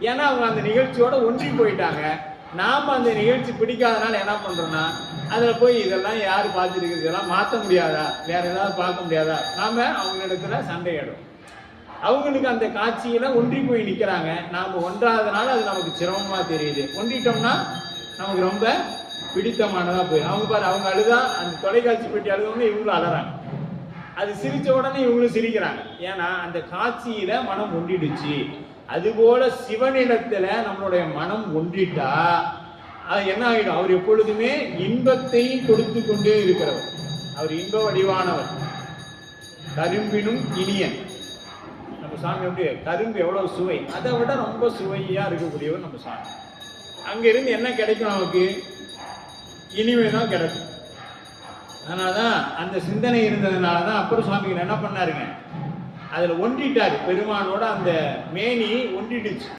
ஏன்னா அவங்க அந்த நிகழ்ச்சியோட ஒன்றி போயிட்டாங்க. நாம் அந்த நிகழ்ச்சி பிடிக்காதனால என்ன பண்றோம்னா அதில் போய் இதெல்லாம் யார் பார்த்துருக்கு இதெல்லாம் மாற்ற முடியாதா? வேற ஏதாவது பார்க்க முடியாதா? நாம அவங்க இடத்துல சண்டையிடும் அவங்களுக்கு அந்த காட்சியில ஒன்றி போய் நிற்கிறாங்க நாம் ஒன்றாதனால அது நமக்கு சிரமமாக தெரியுது. ஒன்றிட்டோம்னா நமக்கு ரொம்ப பிடித்தமானதாக போயிடும். அவங்க பாரு அவங்க அழுதா அந்த தொலைக்காட்சி பெட்டி அழுதவங்க இவங்களும் அழறாங்க அது சிரித்த உடனே இவங்களும் சிரிக்கிறாங்க. ஏன்னா அந்த காட்சியில மனம் ஒன்றிடுச்சு. அதுபோல சிவனிடத்துல நம்மளுடைய மனம் ஒன்றிட்டா அது என்ன ஆகிடும் அவர் எப்பொழுதுமே இன்பத்தை கொடுத்து கொண்டே இருக்கிறவர். அவர் இன்ப வடிவானவர். கரும்பினும் இனியன். நம்ம சாமி எப்படி கரும்பு எவ்வளவு சுவை? அதை விட ரொம்ப சுவையா இருக்கக்கூடியவர் நம்ம சாமி. அங்கிருந்து என்ன கிடைக்கும் நமக்கு? இனிமை தான் கிடைக்கும். அதனாலதான் அந்த சிந்தனை இருந்ததுனால தான் அப்புறம் சுவாமிகள் என்ன பண்ணாருங்க? அதில் ஒன்றிட்டார். பெருமானோட அந்த மேனி ஒன்றிடுச்சு.